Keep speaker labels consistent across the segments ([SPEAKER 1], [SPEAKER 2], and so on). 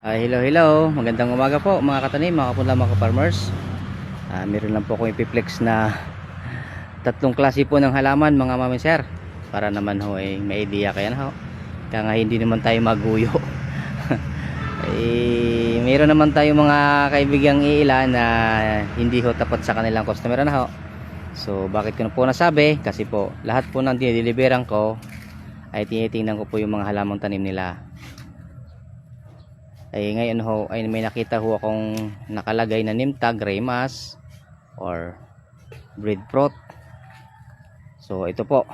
[SPEAKER 1] Ah, hello, hello. Magandang umaga po mga katanim, mga kapula, mga farmers. Ah, meron lang po akong ipiplex na tatlong klase po ng halaman mga mami sir. Para naman ho eh, may idea kaya na ho. Kaya nga hindi naman tayo maguyo. eh, meron naman tayo mga kaibigang iila na hindi ho tapat sa kanilang customer na ho. So bakit ko na po nasabi? Kasi po lahat po ng dinideliveran ko ay tinitingnan ko po yung mga halamang tanim nila ay ngayon ho ay may nakita ho akong nakalagay na name tag Remas or breed fruit so ito po.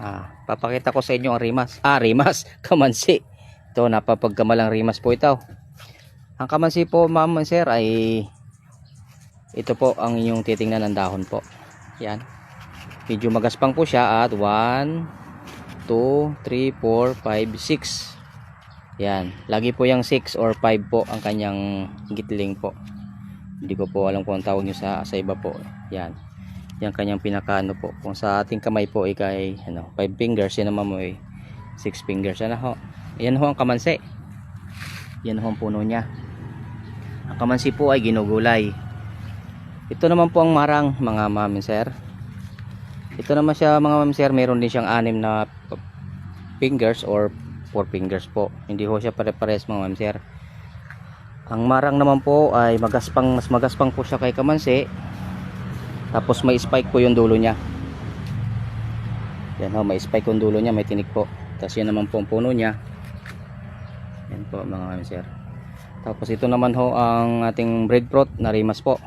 [SPEAKER 1] Ah, papakita ko sa inyo ang Remas ah Remas kamansi. Ito napapagkamalang Remas po ito. Ang kamansi po ma'am sir ay ito po ang inyong titingnan ng dahon po. Yan. Medyo magaspang po siya at 1 2 3 4 5 6 yan, lagi po yung 6 or 5 po ang kanyang gitling po. Hindi ko po alam kung ang tawag nyo sa, sa iba po. Yan. Yan kanyang pinakano po. Kung sa ating kamay po ay kay ano, 5 fingers, yan naman mo ay 6 fingers. Yan ho. Yan ho ang kamansi. Yan ho ang puno niya. Ang kamansi po ay ginugulay. Ito naman po ang marang mga mami sir. Ito naman siya mga mami sir, meron din siyang anim na fingers or 4 fingers po. Hindi ho siya pare-pares mga ma'am sir. Ang marang naman po ay magaspang mas magaspang po siya kay kamansi. Tapos may spike po yung dulo niya. Yan ho may spike yung dulo niya may tinik po. Tapos yan naman po ang puno niya. Yan po mga ma'am sir. Tapos ito naman ho ang ating breadfruit na rimas po.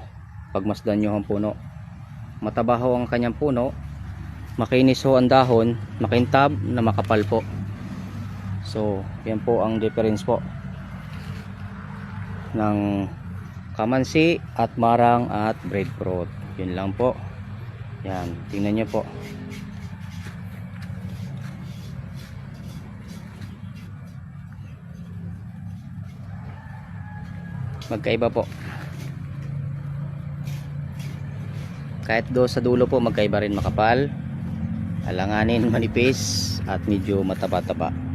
[SPEAKER 1] Pagmasdan nyo ang puno. Mataba ho ang kanyang puno. Makinis ho ang dahon. Makintab na makapal po So, yan po ang difference po ng kamansi at marang at breadfruit. Yun lang po. Yan, tingnan nyo po. Magkaiba po. Kahit do sa dulo po magkaiba rin makapal. Alanganin manipis at medyo mataba-taba.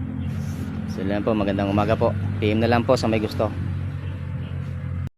[SPEAKER 1] So po, magandang umaga po. PM na lang po sa may gusto.